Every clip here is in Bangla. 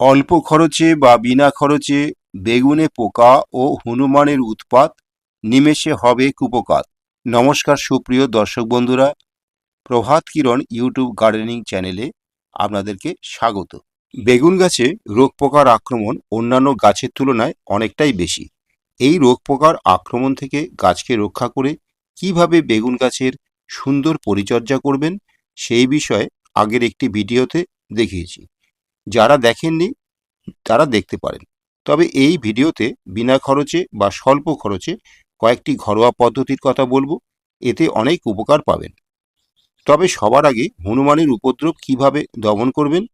অল্প খরচে বা বিনা খরচে বেগুনে পোকা ও হনুমানের উৎপাত নিমেষে হবে কুপকাত। নমস্কার, সুপ্রিয় দর্শক বন্ধুরা। প্রভাত কিরণ ইউটিউব গার্ডেনিং চ্যানেলে আপনাদেরকে স্বাগত। বেগুন গাছে রোগ পোকার আক্রমণ অন্যান্য গাছের তুলনায় অনেকটাই বেশি। এই রোগ পোকার আক্রমণ থেকে গাছকে রক্ষা করে কীভাবে বেগুন গাছের সুন্দর পরিচর্যা করবেন সেই বিষয়ে আগের একটি ভিডিওতে দেখিয়েছি। যারা দেখেননি, তারা দেখতে পারেন। তবে এই ভিডিওতে বিনা খরচে বা স্বল্প খরচে কয়েকটি ঘরোয়া পদ্ধতির কথা বলব, এতে অনেক উপকার পাবেন। তবে সবার আগে হনুমানের উপদ্রব কীভাবে দমন করবেন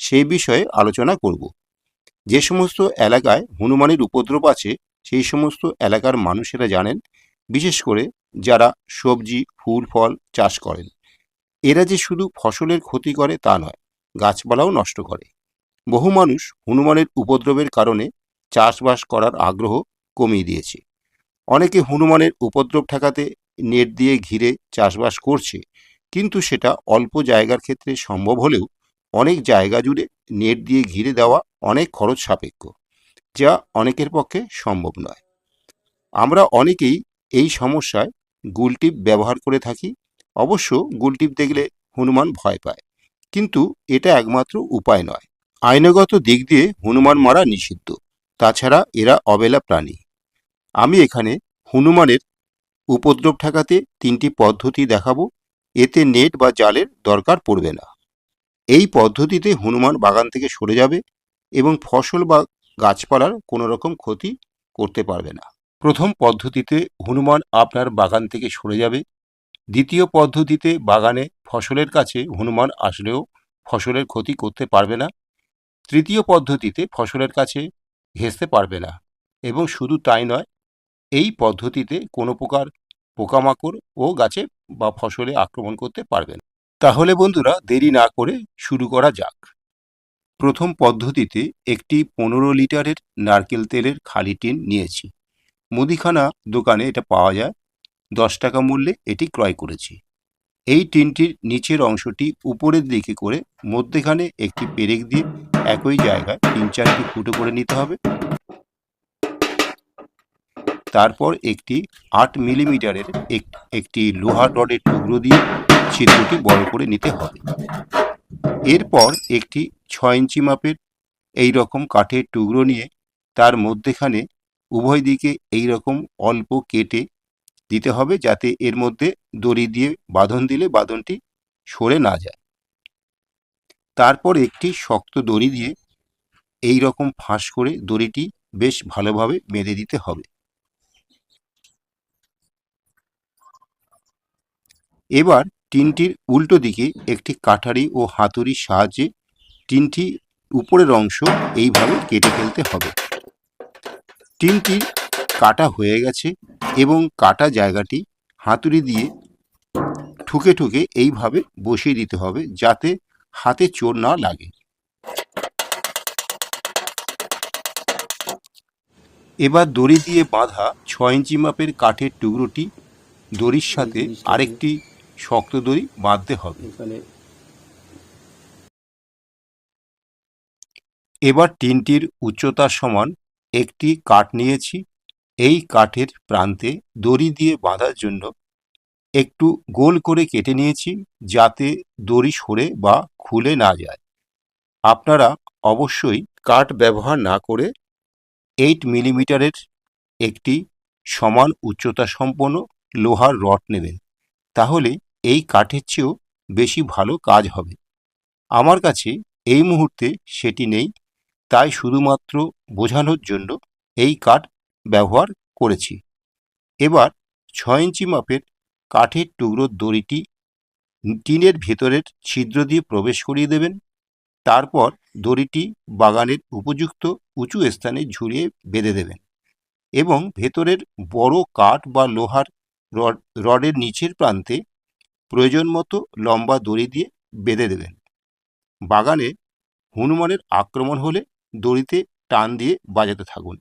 সেই বিষয়ে আলোচনা করব। যে সমস্ত এলাকায় হনুমানের উপদ্রব আছে, সেই সমস্ত এলাকার মানুষেরা জানেন, বিশেষ করে যারা সবজি, ফুল, ফল চাষ করেন। এরা যে শুধু ফসলের ক্ষতি করে তা নয়, গাছপালাও নষ্ট করে। বহু মানুষ হনুমানের উপদ্রবের কারণে চাষবাস করার আগ্রহ কমিয়ে দিয়েছে। অনেকে হনুমানের উপদ্রব ঠেকাতে নেট দিয়ে ঘিরে চাষবাস করছে, কিন্তু সেটা অল্প জায়গার ক্ষেত্রে সম্ভব হলেও অনেক জায়গা জুড়ে নেট দিয়ে ঘিরে দেওয়া অনেক খরচ সাপেক্ষ, যা অনেকের পক্ষে সম্ভব নয়। আমরা অনেকেই এই সমস্যায় গুলটিপ ব্যবহার করে থাকি, অবশ্য গুলটিপ দেখলে হনুমান ভয় পায়, কিন্তু এটা একমাত্র উপায় নয়। আইনগত দিক দিয়ে হনুমান মারা নিষিদ্ধ। তাছাড়া এরা অবেলা প্রাণী। আমি এখানে হনুমানের উপদ্রব ঠেকাতে তিনটি পদ্ধতি দেখাবো। এতে নেট বা জালের দরকার পড়বে না। এই পদ্ধতিতে হনুমান বাগান থেকে সরে যাবে এবং ফসল বা গাছপালার কোনো রকম ক্ষতি করতে পারবে না। প্রথম পদ্ধতিতে হনুমান আপনার বাগান থেকে সরে যাবে। দ্বিতীয় পদ্ধতিতে বাগানে ফসলের কাছে হনুমান আসলেও ফসলের ক্ষতি করতে পারবে না। তৃতীয় পদ্ধতিতে ফসলের কাছে ঘেঁষতে পারবে না। এবং শুধু তাই নয়, এই পদ্ধতিতে কোনো প্রকার পোকামাকড় ও গাছে বা ফসলে আক্রমণ করতে পারবে না। তাহলে বন্ধুরা, দেরি না করে শুরু করা যাক। প্রথম পদ্ধতিতে একটি পনেরো লিটারের নারকেল তেলের খালি টিন নিয়েছি। মুদিখানা দোকানে এটা পাওয়া যায়। দশ টাকা মূল্যে এটি ক্রয় করেছি। এই টিনটির নিচের অংশটি উপরের দিকে করে মধ্যেখানে একটি পেরেক দিয়ে একই জায়গায় তিন চারটি ফুটো করে নিতে হবে। তারপর একটি আট মিলিমিটারের এক- একটি লোহা রডের টুকরো দিয়ে ছিদ্রটি বড় করে নিতে হবে। এরপর একটি ছয় ইঞ্চি মাপের এই রকম কাঠের টুকরো নিয়ে তার মধ্যেখানে উভয় দিকে এই রকম অল্প কেটে দিতে হবে যাতে এর মধ্যে দড়ি দিয়ে বাঁধন দিলে বাঁধনটি সরে না যায়। তারপর একটি শক্ত দড়ি দিয়ে এই রকম ফাঁস করে দড়িটি বেশ ভালোভাবে বেঁধে দিতে হবে। এবার টিনটির উল্টো দিকে একটি কাঠারি ও হাতুড়ির সাহায্যে টিনটি উপরের অংশ এইভাবে কেটে ফেলতে হবে। টিনটি কাটা হয়ে গেছে এবং কাটা জায়গাটি হাতুড়ি দিয়ে ঠুকে ঠুকে এইভাবে বসিয়ে দিতে হবে যাতে হাতে চোর না লাগে। এবার দড়ি দিয়ে বাঁধা ছয় ইঞ্চি মাপের কাঠের টুকরোটি দড়ির সাথে আরেকটি শক্ত দড়ি বাঁধতে হবে। এবার টিনটির উচ্চতার সমান একটি কাঠ নিয়েছি। এই কাঠের প্রান্তে দড়ি দিয়ে বাঁধার জন্য একটু গোল করে কেটে নিয়েছি যাতে দড়ি সরে বা খুলে না যায়। আপনারা অবশ্যই কাঠ ব্যবহার না করে এইট মিলিমিটারের একটি সমান উচ্চতা সম্পন্ন লোহার রড নেবেন, তাহলে এই কাঠের চেয়েও বেশি ভালো কাজ হবে। আমার কাছে এই মুহূর্তে সেটি নেই, তাই শুধুমাত্র বোঝানোর জন্য এই কাঠ ব্যবহার করেছি। এবার ছয় ইঞ্চি মাপের কাঠের টুকরোর দড়িটি টিনের ভেতরের ছিদ্র দিয়ে প্রবেশ করিয়ে দেবেন। তারপর দড়িটি বাগানের উপযুক্ত উঁচু স্থানে ঝুলিয়ে বেঁধে দেবেন এবং ভেতরের বড় কাঠ বা লোহার রড, রডের নিচের প্রান্তে প্রয়োজন মতো লম্বা দড়ি দিয়ে বেঁধে দেবেন। বাগানে হনুমানের আক্রমণ হলে দড়িতে টান দিয়ে বাজাতে থাকুন।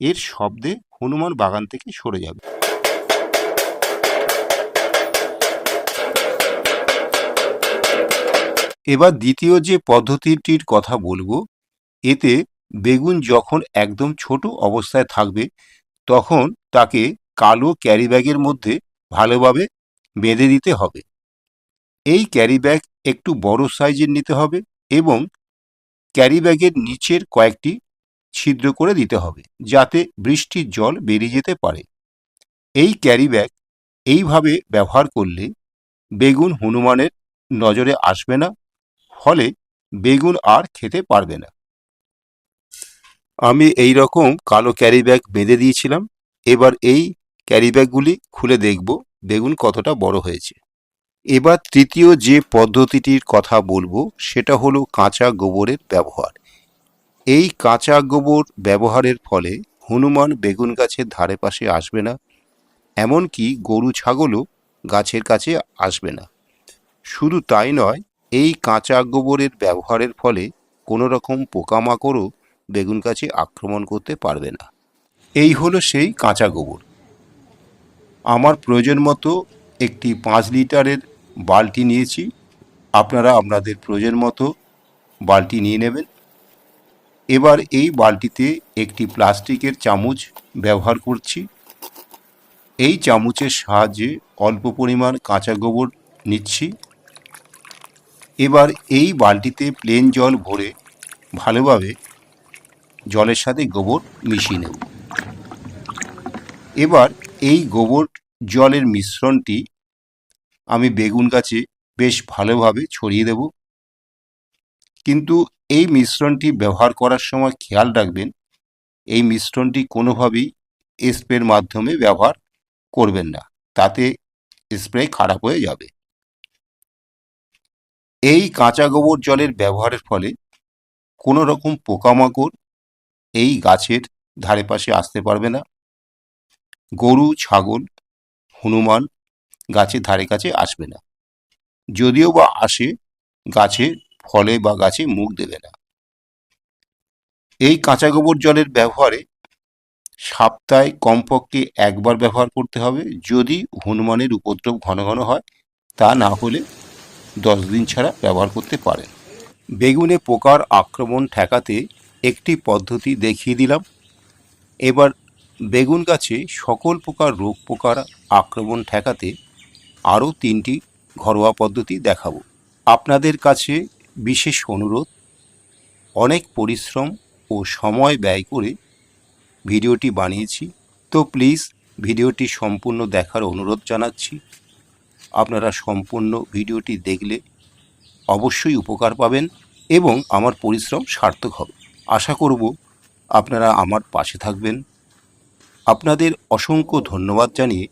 এর শব্দে হনুমান বাগান থেকে সরে যাবে। এবার দ্বিতীয় যে পদ্ধতিটির কথা বলব, এতে বেগুন যখন একদম ছোট অবস্থায় থাকবে, তখন তাকে কালো ক্যারি ব্যাগের মধ্যে ভালোভাবে বেঁধে দিতে হবে। এই ক্যারি ব্যাগ একটু বড় সাইজের নিতে হবে এবং ক্যারি ব্যাগের নিচের কয়েকটি ছিদ্র করে দিতে হবে যাতে বৃষ্টির জল বেরিয়ে যেতে পারে। এই ক্যারি ব্যাগ এইভাবে ব্যবহার করলে বেগুন হনুমানের নজরে আসবে না, ফলে বেগুন আর খেতে পারবে না। আমি এই রকম কালো ক্যারি ব্যাগ বেঁধে দিয়েছিলাম, এবার এই ক্যারি ব্যাগগুলি খুলে দেখব বেগুন কতটা বড় হয়েছে। এবার তৃতীয় যে পদ্ধতিটির কথা বলব, সেটা হলো কাঁচা গোবরের ব্যবহার। এই কাঁচা গোবর ব্যবহারের ফলে হনুমান বেগুন গাছের ধারে পাশে আসবে না, এমনকি গরু ছাগলও গাছের কাছে আসবে না। শুধু তাই নয়, এই কাঁচা গোবরের ব্যবহারের ফলে কোনো রকম পোকামাকড়ও বেগুন গাছে আক্রমণ করতে পারবে না। এই হলো সেই কাঁচা গোবর। আমার প্রয়োজন মতো একটি পাঁচ লিটারের বালতি নিয়েছি। আপনারা আপনাদের প্রয়োজন মতো বালতি নিয়ে নেবেন। এবার এই বালটিতে একটি প্লাস্টিকের চামচ ব্যবহার করছি। এই চামচের সাহায্যে অল্প পরিমাণ কাঁচা গোবর নিচ্ছি। এবার এই বালটিতে প্লেন জল ভরে ভালোভাবে জলের সাথে গোবর মিশিয়ে নেব। এবার এই গোবর জলের মিশ্রণটি আমি বেগুন গাছে বেশ ভালোভাবে ছড়িয়ে দেব। কিন্তু এই মিশ্রণটি ব্যবহার করার সময় খেয়াল রাখবেন, এই মিশ্রণটি কোনোভাবেই স্প্রের মাধ্যমে ব্যবহার করবেন না। তাতে স্প্রে খারাপ হয়ে যাবে। এই কাঁচা গোবর জলের ব্যবহারের ফলে কোনো রকম পোকামাকড় এই গাছের ধারে পাশে আসতে পারবে না। গরু, ছাগল, হনুমান গাছের ধারে কাছে আসবে না। যদিও বা আসে গাছে ফলে বা গাছে মুখ দেবে না। এই কাঁচা গোবর জলের ব্যবহারে সপ্তাহে কমপক্ষে একবার ব্যবহার করতে হবে। যদি হনুমানের উপদ্রব ঘন ঘন হয়, তা না হলে দশ দিন ছাড়া ব্যবহার করতে পারেন। বেগুনে পোকার আক্রমণ ঠেকাতে একটি পদ্ধতি দেখিয়ে দিলাম। এবার বেগুন গাছে সকল প্রকার রোগ পোকার আক্রমণ ঠেকাতে আরও তিনটি ঘরোয়া পদ্ধতি দেখাবো। আপনাদের কাছে বিশেষ অনুরোধ, অনেক পরিশ্রম ও সময় ব্যয় করে ভিডিওটি বানিয়েছি। তো প্লিজ ভিডিওটি সম্পূর্ণ দেখার অনুরোধ জানাচ্ছি। আপনারা সম্পূর্ণ ভিডিওটি দেখলে অবশ্যই উপকার পাবেন এবং আমার পরিশ্রম সার্থক হবে। আশা করব আপনারা আমার পাশে থাকবেন। আপনাদের অসংখ্য ধন্যবাদ জানিয়ে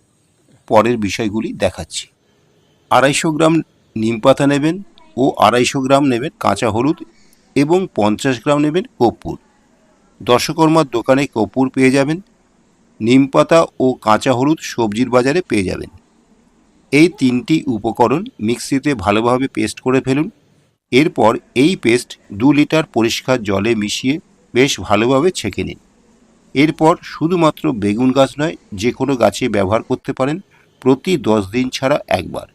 পরের বিষয়গুলি দেখাচ্ছি। আড়াইশো গ্রাম নিম পাতা নেবেন ও আড়াইশো গ্রাম নেবেন কাঁচা হলুদ এবং পঞ্চাশ গ্রাম নেবেন কর্পূর। দশকর্মার দোকানে কর্পূর পেয়ে যাবেন, নিম পাতা ও কাঁচা হলুদ সবজির বাজারে পেয়ে যাবেন। এই তিনটি উপকরণ মিক্সিতে ভালোভাবে পেস্ট করে ফেলুন। এরপর এই পেস্ট দু লিটার পরিষ্কার জলে মিশিয়ে বেশ ভালোভাবে ছেঁকে নিন। এরপর শুধুমাত্র বেগুন গাছ নয়, যে কোনো গাছে ব্যবহার করতে পারেন প্রতি দশ দিন ছাড়া একবার।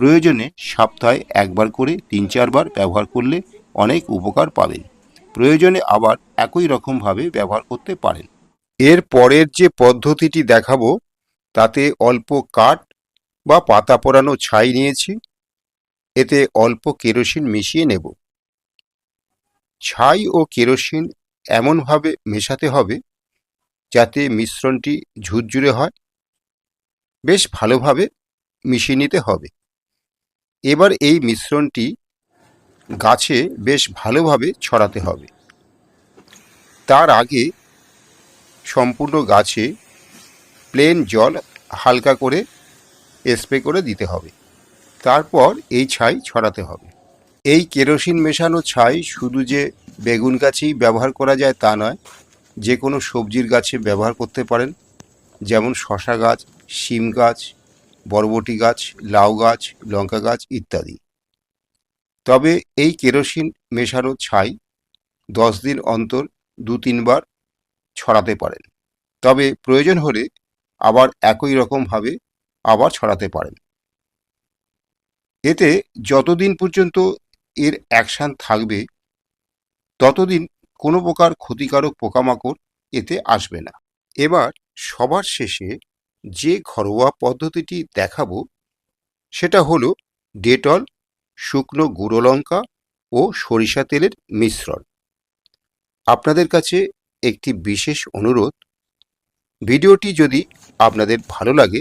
প্রয়োজনে সপ্তাহে একবার করে তিন চারবার ব্যবহার করলে অনেক উপকার পাবেন। প্রয়োজনে আবার একই রকমভাবে ব্যবহার করতে পারেন। এর পরের যে পদ্ধতিটি দেখাবো, তাতে অল্প কাঠ বা পাতা পরানো ছাই নিয়েছি। এতে অল্প কেরোসিন মিশিয়ে নেব। ছাই ও কেরোসিন এমনভাবে মেশাতে হবে যাতে মিশ্রণটি ঝুরঝুরে হয়। বেশ ভালোভাবে মিশিয়ে নিতে হবে। এবার এই মিশ্রণটি গাছে বেশ ভালোভাবে ছড়াতে হবে। তার আগে সম্পূর্ণ গাছে প্লেন জল হালকা করে স্প্রে করে দিতে হবে। তারপর এই ছাই ছড়াতে হবে। এই কেরোসিন মেশানো ছাই শুধু যে বেগুন গাছেই ব্যবহার করা যায় তা নয়, যে কোনো সবজির গাছে ব্যবহার করতে পারেন। যেমন শশা গাছ, শিম গাছ বরবটি গাছ, লাউ গাছ, লঙ্কা গাছ ইত্যাদি। তবে এই কেরোসিন মেশানো ছাই দশ দিন অন্তর দু তিনবার ছড়াতে পারেন। তবে প্রয়োজন হলে আবার একই রকমভাবে আবার ছড়াতে পারেন। এতে যতদিন পর্যন্ত এর অ্যাকশান থাকবে, ততদিন কোনো প্রকার ক্ষতিকারক পোকামাকড় এতে আসবে না। এবার সবার শেষে যে ঘরোয়া পদ্ধতিটি দেখাবো, সেটা হলো ডেটল, শুকনো গুঁড়ো লঙ্কা ও সরিষা তেলের মিশ্রণ। আপনাদের কাছে একটি বিশেষ অনুরোধ, ভিডিওটি যদি আপনাদের ভালো লাগে,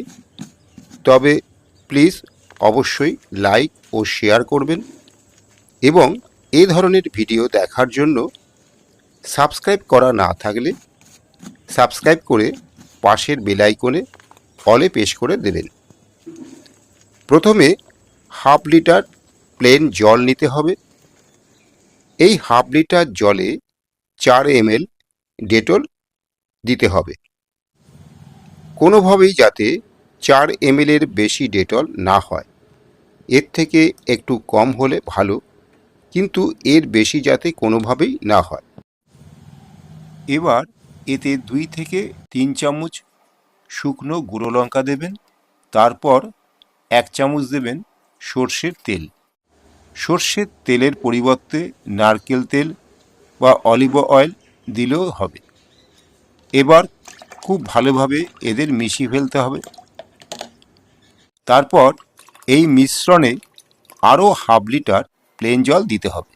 তবে প্লিজ অবশ্যই লাইক ও শেয়ার করবেন এবং এ ধরনের ভিডিও দেখার জন্য সাবস্ক্রাইব করা না থাকলে সাবস্ক্রাইব করে পাশের বেল অলে পেশ করে দেবেন প্রথমে হাফ লিটার প্লেন জল নিতে হবে। এই হাফ লিটার জলে চার এমএল ডেটল দিতে হবে। কোনোভাবেই যাতে চার এমএলের বেশি ডেটল না হয়। এর থেকে একটু কম হলে ভালো, কিন্তু এর বেশি যাতে কোনোভাবেই না হয়। এবার এতে দুই থেকে তিন চামচ শুকনো গুঁড়ো লঙ্কা দেবেন, তারপর এক চামচ দেবেন সর্ষের তেল। সর্ষের তেলের পরিবর্তে নারকেল তেল বা অলিভ অয়েল দিলেও হবে। এবার খুব ভালোভাবে এদের মিশিয়ে ফেলতে হবে। তারপর এই মিশ্রণে আরও হাফ লিটার প্লেন জল দিতে হবে।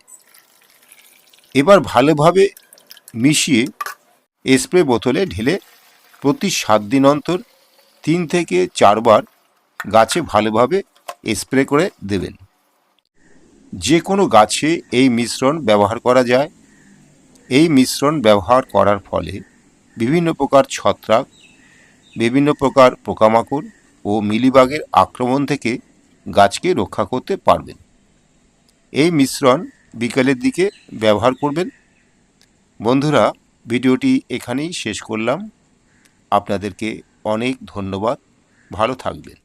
এবার ভালোভাবে মিশিয়ে স্প্রে বোতলে ঢেলে প্রতি সাত দিন অন্তর তিন থেকে চারবার গাছে ভালোভাবে স্প্রে করে দেবেন। যে কোনো গাছে এই মিশ্রণ ব্যবহার করা যায়। এই মিশ্রণ ব্যবহার করার ফলে বিভিন্ন প্রকার ছত্রাক, বিভিন্ন প্রকার পোকামাকড় ও মিলিবাগের আক্রমণ থেকে গাছকে রক্ষা করতে পারবেন। এই মিশ্রণ বিকেলের দিকে ব্যবহার করবেন। বন্ধুরা, ভিডিওটি এখানেই শেষ করলাম। আপনাদেরকে অনেক ধন্যবাদ। ভালো থাকবেন।